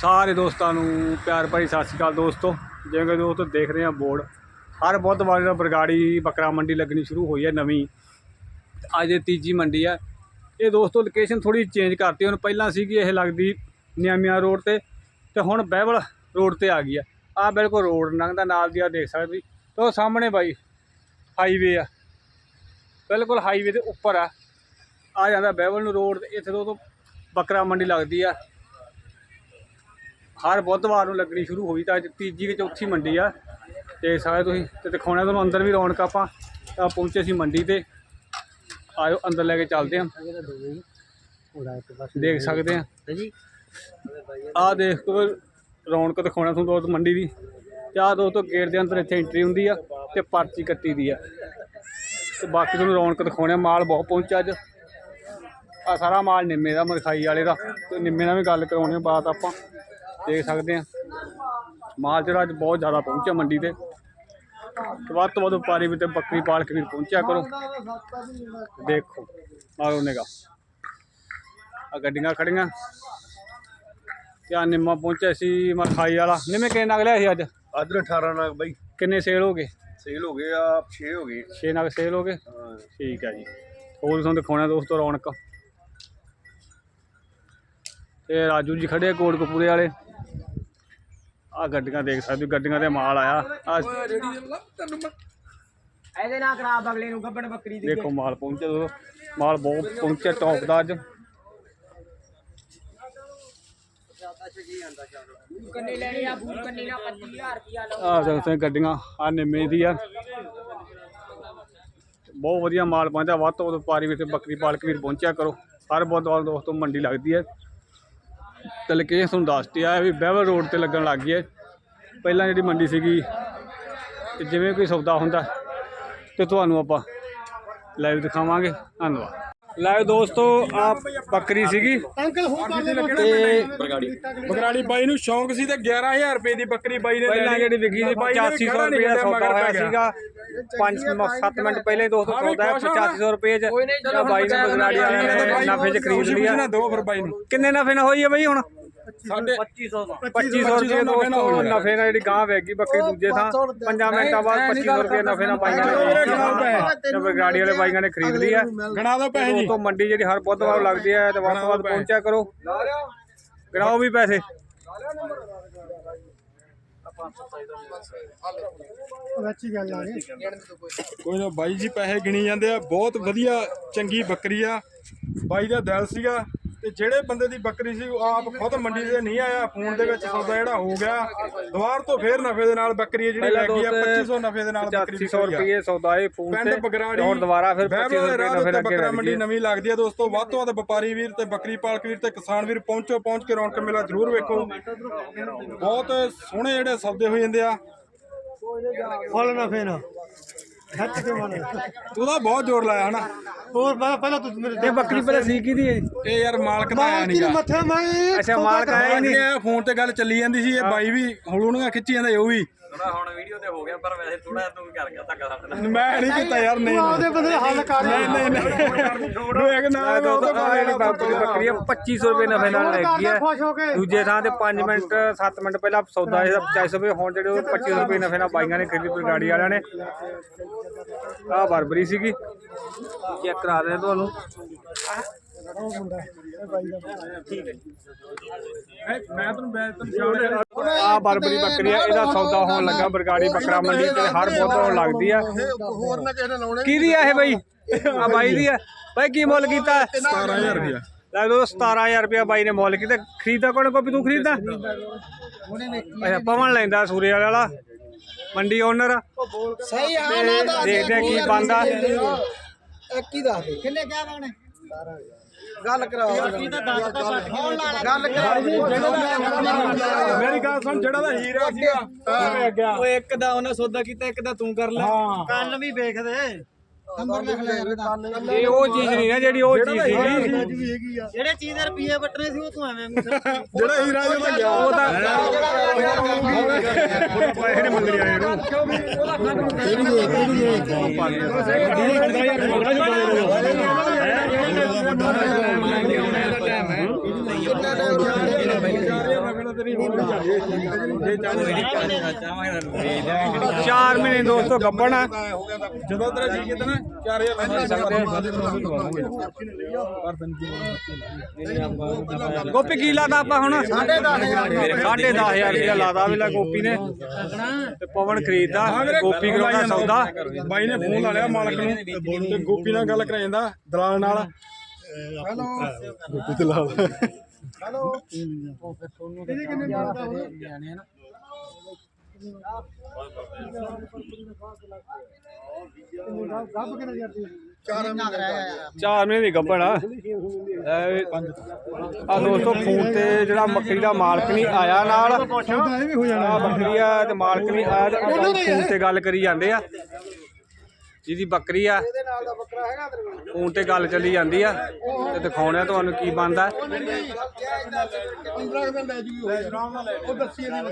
ਸਾਰੇ ਦੋਸਤਾਂ ਨੂੰ ਪਿਆਰ ਭਰੀ ਸਤਿ ਸ਼੍ਰੀ ਅਕਾਲ ਦੋਸਤੋ। ਜਿਵੇਂ ਕਿ ਦੋਸਤੋ ਦੇਖ ਰਹੇ ਆ ਬੋਰਡ। ਹਰ ਬੁੱਧਵਾਰ ਨੂੰ ਬਰਗਾੜੀ ਬੱਕਰਾ ਮੰਡੀ ਲੱਗਣੀ ਸ਼ੁਰੂ ਹੋਈ ਹੈ ਨਵੀਂ। ਅੱਜ ਇਹ ਤੀਜੀ ਮੰਡੀ ਹੈ ਇਹ ਦੋਸਤੋ ਲੋਕੇਸ਼ਨ ਥੋੜੀ ਚੇਂਜ ਕਰਤੀ। ਹੁਣ ਪਹਿਲਾਂ ਸੀਗੀ ਇਹ ਲੱਗਦੀ ਨਿਆਮੀਆਂ ਰੋਡ ਤੇ। ਤੇ ਹੁਣ ਬਹਿਵਲ ਰੋਡ ਤੇ ਆ ਗਈ ਆ। ਆ ਬਿਲਕੁਲ ਰੋਡ ਲੰਘਦਾ, ਨਾਲ ਦੀ ਆ ਦੇਖ ਸਕਦੇ ਤੇ ਉਹ ਸਾਹਮਣੇ ਬਾਈ ਹਾਈਵੇ ਆ। ਬਿਲਕੁਲ ਹਾਈਵੇ ਦੇ ਉੱਪਰ ਆ। ਆ ਜਾਂਦਾ ਬਹਿਵਲ ਨੂੰ ਰੋਡ ਤੇ। ਇੱਥੇ ਤੋਂ ਤੋਂ ਬੱਕਰਾ ਮੰਡੀ ਲੱਗਦੀ ਆ। ਹਰ ਬੁੱਧਵਾਰ ਨੂੰ ਲੱਗਣੀ ਸ਼ੁਰੂ ਹੋਈ ਤਾਂ ਅੱਜ ਤੀਜੀ ਕਿ ਚੌਥੀ ਮੰਡੀ ਆ। ਤੇ ਸਾਰੇ ਤੁਸੀਂ ਤੇ ਦਿਖਾਉਣਾ ਤੁਹਾਨੂੰ ਅੰਦਰ ਵੀ ਰੌਣਕ ਆਪਾਂ, ਤਾਂ ਪਹੁੰਚੇ ਸੀ ਮੰਡੀ ਤੇ। ਆਇਓ ਅੰਦਰ ਲੈ ਕੇ ਚੱਲਦੇ ਹਾਂ। ਦੇਖ ਸਕਦੇ ਆ ਜੀ ਆਹ ਦੇਖ ਕੋ ਰੌਣਕ ਦਿਖਾਉਣਾ ਤੁਹਾਨੂੰ ਦੋਸਤ ਮੰਡੀ ਦੀ। ਤੇ ਆਹ ਦੋਸਤੋ ਗੇਟ ਦੇ ਅੰਦਰ ਇੱਥੇ ਐਂਟਰੀ ਹੁੰਦੀ ਆ ਤੇ ਪਰਚੀ ਕੱਟੀ ਦੀ ਆ। ਤੇ ਬਾਕੀ ਤੁਹਾਨੂੰ ਰੌਣਕ ਦਿਖਾਉਣੇ ਮਾਲ ਬਹੁਤ ਪਹੁੰਚਿਆ ਅੱਜ। ਆ ਸਾਰਾ ਮਾਲ ਨਿੰਮੇ ਦਾ ਮਰਖਾਈ ਵਾਲੇ ਦਾ। ਤੇ ਨਿੰਮੇ ਨਾਲ ਵੀ ਗੱਲ ਕਰਾਉਣੀ ਆ ਬਾਤ ਆਪਾਂ। ਦੇਖ ਸਕਦੇ ਆ ਮਾਲ ਜਿਹੜਾ ਅੱਜ ਬਹੁਤ ਜ਼ਿਆਦਾ ਪਹੁੰਚਿਆ ਮੰਡੀ ਤੇ। ਵੱਧ ਤੋਂ ਵੱਧ ਵਪਾਰੀ ਵੀ ਤੇ ਬੱਕਰੀ ਪਾਲਕ ਵੀ ਪਹੁੰਚਿਆ ਕਰੋ। ਦੇਖੋ ਆਓ ਨੇਗਾ ਆ ਗੱਡੀਆਂ ਖੜੀਆਂ। ਤੇ ਆ ਨਿੰਮਾ ਪਹੁੰਚਿਆ ਸੀ ਮਰਖਾਈ ਵਾਲਾ। ਨਿੰਮੇ ਕਿੰਨੇ ਨਗ ਲਿਆ ਸੀ ਅੱਜ? ਅਦਰ 18 ਨਾਗ ਬਾਈ। ਕਿੰਨੇ ਸੇਲ ਹੋ ਗਏ? ਸੇਲ ਹੋ ਗਏ ਆ 6 ਹੋ ਗਏ। 6 ਨਗ ਸੇਲ ਹੋ ਗਏ? ਠੀਕ ਹੈ ਜੀ। ਹੋਰ ਤੁਹਾਨੂੰ ਦਿਖਾਉਣਾ ਦੋਸਤੋ ਰੌਣਕ। ਤੇ ਰਾਜੂ ਜੀ ਖੜੇ ਕੋਟਕਪੂਰੇ ਵਾਲੇ। ਆ ਗੱਡੀਆਂ ਦੇਖ ਸਕਦੇ ਹੋ ਗੱਡੀਆਂ ਤੇ ਮਾਲ ਆਇਆ। ਆ ਇਹਦੇ ਨਾਲ ਖਰਾਬ ਅਗਲੇ ਨੂੰ ਗੱਬਣ ਬੱਕਰੀ ਦੀ ਦੇਖੋ ਮਾਲ ਪਹੁੰਚਿਆ ਦੋਸਤੋ ਮਾਲ ਬਹੁਤ ਪਹੁੰਚਿਆ ਟੌਪ ਦਾ ਅੱਜ। ਕੰਨੇ ਲੈਣੀ ਆ ਬੂਰ ਕੰਨੀ ਨਾਲ 25000 ਰੁਪਿਆ ਲਓ ਆ ਦੇਖਦੇ ਹੋ ਗੱਡੀਆਂ ਆ ਨਿੰਮੇ ਦੀ ਆ। ਬਹੁਤ ਵਧੀਆ ਮਾਲ ਪਹੁੰਚਿਆ ਵੱਧ ਤੋਂ ਵੱਧ ਵਪਾਰੀ ਵੀ ਤੇ ਬੱਕਰੀ ਪਾਲਕ ਵੀਰ ਪਹੁੰਚਿਆ ਕਰੋ। ਹਰ ਬੁੱਧਵਾਰ ਦੋਸਤੋ ਮੰਡੀ ਲੱਗਦੀ ਹੈ। ਤੇ ਲੋਕੇਸ਼ਨ ਤੁਹਾਨੂੰ ਦੱਸਤੀ ਆ ਵੀ ਬਹਿਵਲ ਰੋਡ ਤੇ ਲੱਗਣ ਲੱਗ ਗਈ ਹੈ। ਪਹਿਲਾਂ ਜਿਹੜੀ ਮੰਡੀ ਸੀਗੀ ਤੇ ਜਿਵੇਂ ਕੋਈ ਸੌਦਾ ਹੁੰਦਾ ਤੇ ਤੁਹਾਨੂੰ ਆਪਾਂ ਲਾਈਵ ਦਿਖਾਵਾਂਗੇ। ਧੰਨਵਾਦ। ਲਾਈਵ ਦੋਸਤੋ ਆ ਬੱਕਰੀ ਸੀਗੀ। ਤੇ ਬਗਰਾੜੀ ਬਾਈ ਨੂੰ ਸ਼ੌਂਕ ਸੀ ਤੇ 11000 ਰੁਪਏ ਦੀ ਬੱਕਰੀ ਬਾਈ ਨੇ ਪਹਿਲਾਂ ਲੈ ਲਈ। ਜਿਹੜੀ ਵਿਕੀ ਸੀ ਬਾਈ ਨੇ 8500 ਖੜਾ ਨਹੀਂ ਰੁਪਏ ਦਾ ਸੌਦਾ ਮਗਰ ਹੋਇਆ। ਸੀਗਾ। 5 7 ਮਿੰਟ ਪਹਿਲਾਂ ਹੀ ਦੋਸਤੋ ਹਾਂ ਵੀ ਸੌਦਾ ਹੈ ਕੁਛ ਹੋਣਾ। 8500 ਰੁਪਏ ਚ ਤਾਂ ਬਾਈ ਨੇ ਬਗਰਾੜੀ ਵਾਲਿਆਂ ਨੇ ਨਫੇ ਚ ਖਰੀਦ ਲਿਆ। ਨਾਲ ਦੋ ਫਿਰ ਬਾਈ ਨੂੰ। ਕਿੰਨੇ ਨਫੇ ਨਾਲ ਹੋਈ ਹੈ ਬਈ ਹੁਣ? ਸਾਡੇ 2500 ਰੁਪਏ ਦੋਸਤੋ ਨਫੇ ਨਾਲ ਜਿਹੜੀ ਗਾਂ ਵੇਗੀ ਬੱਕਰੀ ਦੂਜੇ ਥਾਂ 5 ਮਿੰਟਾਂ ਬਾਅਦ 2500 ਰੁਪਏ ਨਫੇ ਨਾਲ ਬਾਈਆਂ ਨੇ ਤੇ ਬਗਰਾੜੀ ਵਾਲੇ ਬਾਈਆਂ ਨੇ ਖਰੀਦ ਲਈ ਹੈ ਗਣਾ ਦੋ ਪੈਸੇ ਜੀ। ਦੋਸਤੋ ਮੰਡੀ ਜਿਹੜੀ ਹਰ ਬੁੱਧਵਾਰ ਲੱਗਦੀ ਹੈ ਤੇ ਵੱਧ ਤੋਂ ਵੱਧ ਪਹੁੰਚਿਆ ਕਰੋ। ਗਣਾਓ ਵੀ ਪੈਸੇ। ਕੋਈ ਨਾ ਬਾਈ ਜੀ ਪੈਸੇ ਗਿਣੀ ਜਾਂਦੇ ਆ, ਬਹੁਤ ਵਧੀਆ ਚੰਗੀ ਬੱਕਰੀ ਆ। ਬਾਈ ਦਾ ਦਿਲ ਸੀਗਾ। ਤੇ ਜਿਹੜੇ ਬੰਦੇ ਦੀ ਬੱਕਰੀ ਸੀ ਉਹ ਆਪ ਖੁਦ ਮੰਡੀ ਤੇ ਨਹੀਂ ਆਇਆ ਫੋਨ ਦੇ ਵਿੱਚ ਸੌਦਾ ਜਿਹੜਾ ਹੋ ਗਿਆ। ਦੁਬਾਰ ਤੋਂ ਫੇਰ ਨਫੇ ਦੇ ਨਾਲ ਬੱਕਰੀ ਜਿਹੜੀ ਪਹਿਲਾਂ ਲੱਗੀ ਆ ਦੋਸਤ 2500 ਨਫੇ ਦੇ ਨਾਲ ਬੱਕਰੀ 8500 ਰੁਪਏ ਸੌਦਾ ਇਹ ਫੋਨ ਤੇ ਬਗਰਾੜੀ ਦੁਬਾਰਾ ਫਿਰ 2500 ਰੁਪਏ ਨਫੇ ਲੱਗੇ ਬੱਕਰਾ ਮੰਡੀ ਨਵੀਂ ਲੱਗਦੀ ਆ ਦੋਸਤੋ ਵੱਧ ਤੋਂ ਵੱਧ ਵਪਾਰੀ ਵੀਰ ਤੇ ਬੱਕਰੀ ਪਾਲਕ ਵੀਰ ਤੇ ਕਿਸਾਨ ਵੀਰ ਪਹੁੰਚੋ ਪਹੁੰਚ ਕੇ ਰੌਣਕ ਮੇਲਾ ਜ਼ਰੂਰ ਵੇਖੋ। ਬਹੁਤ ਸੋਹਣੇ ਜਿਹੜੇ ਸੌਦੇ ਹੋ ਜਾਂਦੇ ਆ। ਫਲ ਨਾ ਫੇਰ ਖੱਟ ਕੇ ਮਾਰੇ। ਉਹਦਾ ਬਹੁਤ ਜ਼ੋਰ ਲਾਇਆ ਹਨਾ। ਹੋਰ ਮੈਂ ਪਹਿਲਾਂ ਤੂੰ ਮੇਰੇ ਇਹ ਬੱਕਰੀ ਪਹਿਲਾਂ ਸੀ ਕਿਹਦੀ ਹੈ ਇਹ ਯਾਰ ਮਾਲਕ ਦਾ ਆਇਆ ਮਾਲਕੀ ਨਹੀਂਗਾ ਨੂੰ ਮੱਥਾ ਮਾਰੀ ਅੱਛਾ ਮਾਲਕ ਆਇਆ ਹੀ ਨਹੀਂ ਫੋਨ ਤੇ ਗੱਲ ਚੱਲੀ ਜਾਂਦੀ ਸੀ ਇਹ ਬਾਈ ਵੀ ਹਲੂਣੀਆਂ ਖਿੱਚੀ ਜਾਂਦਾ ਉਹ ਵੀ। ਹੁਣ ਵੀਡੀਓ ਤੇ ਹੋ ਗਿਆ ਪਰ ਵੈਸੇ ਥੋੜਾ ਤੂੰ ਕਰ ਗਿਆ ਧੱਕਾ ਸਾਡੇ ਨਾਲ। ਮੈਂ ਨਹੀਂ ਕੀਤਾ ਯਾਰ ਨਹੀਂ। ਉਹਦੇ ਬੰਦੇ ਹੱਲ ਕਰ ਨਹੀਂ ਨਹੀਂ ਨਹੀਂ। ਨਾ ਬੱਕਰੀ ਬੱਕਰੀ ਆ 2500 ਰੁਪਏ ਨਫੇ ਨਾਲ ਲੈ ਗਈ ਹੈ ਦੂਜੇ ਥਾਂ ਤੇ 5 ਮਿੰਟ 7 ਮਿੰਟ ਪਹਿਲਾਂ ਸੌਦਾ ਇਹਦਾ 400 ਰੁਪਏ ਹੁਣ ਜਿਹੜੇ ਉਹ 2500 ਰੁਪਏ ਨਫੇ ਨਾਲ ਬਾਈਆਂ ਨੇ ਖਰੀਦੀ ਬਰਗਾੜੀ ਵਾਲਿਆਂ ਨੇ। ਆ ਬਰਬਰੀ ਸੀਗੀ। ਚੈੱਕ ਕਰਾ ਦੇ ਤੁਹਾਨੂੰ। ਆ ਬਰਬਰੀ ਬੱਕਰੀ ਆ ਇਹਦਾ ਸੌਦਾ ਹੋਣ ਲੱਗਾ ਬਰਗਾੜੀ ਬੱਕਰਾ ਮੰਡੀ ਤੇ ਹਰ ਬਹੁਤ ਹੋਣ ਲੱਗਦੀ ਆ। ਹੋਰ ਨਾ ਕਿਸੇ ਨੇ ਲਾਉਣੇ। ਕਿਹਦੀ ਆ ਇਹ ਬਈ? ਆ ਬਾਈ ਦੀ ਆ। ਬਾਈ ਕੀ ਮੁੱਲ ਕੀਤਾ? 17000 ਰੁਪਇਆ ਲੈ ਦੋ 17000 ਰੁਪਇਆ ਬਾਈ ਨੇ ਮੁੱਲ ਕੀਤਾ। ਖਰੀਦਾ ਕੋਣ ਕੋ ਵੀ ਤੂੰ ਖਰੀਦਦਾ? ਅੱਛਾ ਪਵਨ ਲੈਂਦਾ ਸੂਰੇ ਵਾਲੇ ਵਾਲਾ। ਮੰਡੀ ਓਨਰ ਸਹੀ ਆ ਦੇਖਦੇ ਆ ਕੀ ਬੰਦਾ ਇੱਕ ਹੀ ਦੱਸ ਦੇ ਕਿੰਨੇ ਕਿਹਾ ਉਹਨੇ ਗੱਲ ਕਰਾ ਗੱਲ ਕਰਾ ਮੇਰੀ ਗੱਲ ਸੁਣ ਜਿਹੜਾ ਦਾ ਹੀਰਾ ਸੀਗਾ ਉਹ ਇੱਕ ਦਾ ਉਹਨੇ ਸੌਦਾ ਕੀਤਾ ਇੱਕ ਦਾ ਤੂੰ ਕਰ ਲੈ। ਹਾਂ। ਕੰਨ ਵੀ ਵੇਖਦੇ। ਨੰਬਰ ਲਿਖ ਲੈ ਇਹ ਉਹ ਚੀਜ਼ ਨਹੀਂ ਨਾ ਜਿਹੜੀ ਉਹ ਚੀਜ਼ ਸੀਗੀ ਵੀ ਹੈਗੀ ਆ। ਜਿਹੜੇ ਚੀਜ਼ ਦੇ ਰੁਪਏ ਵੱਟਣੇ ਸੀ ਉਹ ਤੂੰ ਐਵੇਂ ਜਿਹੜਾ ਹੀਰਾ ਜਿਹਦਾ ਗਿਆ ਉਹ ਤਾਂ ਪੈਸੇ ਨਹੀਂ ਮੰਗਣੀ ਆਏ ਨੂੰ ਕਿੰਨਾ 4 ਮਹੀਨੇ ਦੋਸਤੋ ਗੱਬਣ ਆ। ਜਦੋਂ ਤੇਰਾ ਜੀ ਕੀਤਾ ਨਾ 4000 ਦਾ ਸਾਡੇ ਗੋਪੀ ਕੀ ਲਾਦਾ ਆਪਾਂ ਹੁਣ? ਸਾਢੇ 10000 ਸਾਢੇ 10000 ਰੁਪਇਆ ਲਾਦਾ ਵੇਲਾ ਗੋਪੀ ਨੇ। ਤੇ ਪਵਨ ਖਰੀਦਦਾ ਗੋਪੀ ਕਰਾਉਂਦਾ ਸੌਦਾ। ਬਾਈ ਨੇ ਫੋਨ ਲਾ ਲਿਆ ਮਾਲਕ ਨੂੰ ਤੇ ਗੋਪੀ ਨਾਲ ਗੱਲ ਕਰਾ ਜਾਂਦਾ ਦਲਾਲ ਨਾਲ। ਚਾਰ ਮਹੀਨੇ ਦੀ ਗੱਬਣ ਆ। ਆ ਦੋਸਤੋ ਫੋਨ ਤੇ ਜਿਹੜਾ ਬੱਕਰੀ ਦਾ ਮਾਲਕ ਨਹੀਂ ਆਇਆ ਨਾਲ ਆ ਬੱਕਰੀ ਆ ਤੇ ਮਾਲਕ ਨਹੀਂ ਆਇਆ ਤੇ ਫੋਨ ਤੇ ਗੱਲ ਕਰੀ ਜਾਂਦੇ ਆ। ਜਿਹਦੀ ਬੱਕਰੀ ਆ ਫੋਨ ਤੇ ਗੱਲ ਚੱਲੀ ਜਾਂਦੀ ਆ ਤੇ ਦਿਖਾਉਣਾ ਤੁਹਾਨੂੰ ਕੀ ਬਣਦਾ। 15 ਦਿਨ ਲੈ ਜੂਗੀ ਉਹ। ਦੱਸੀ ਨਹੀਂ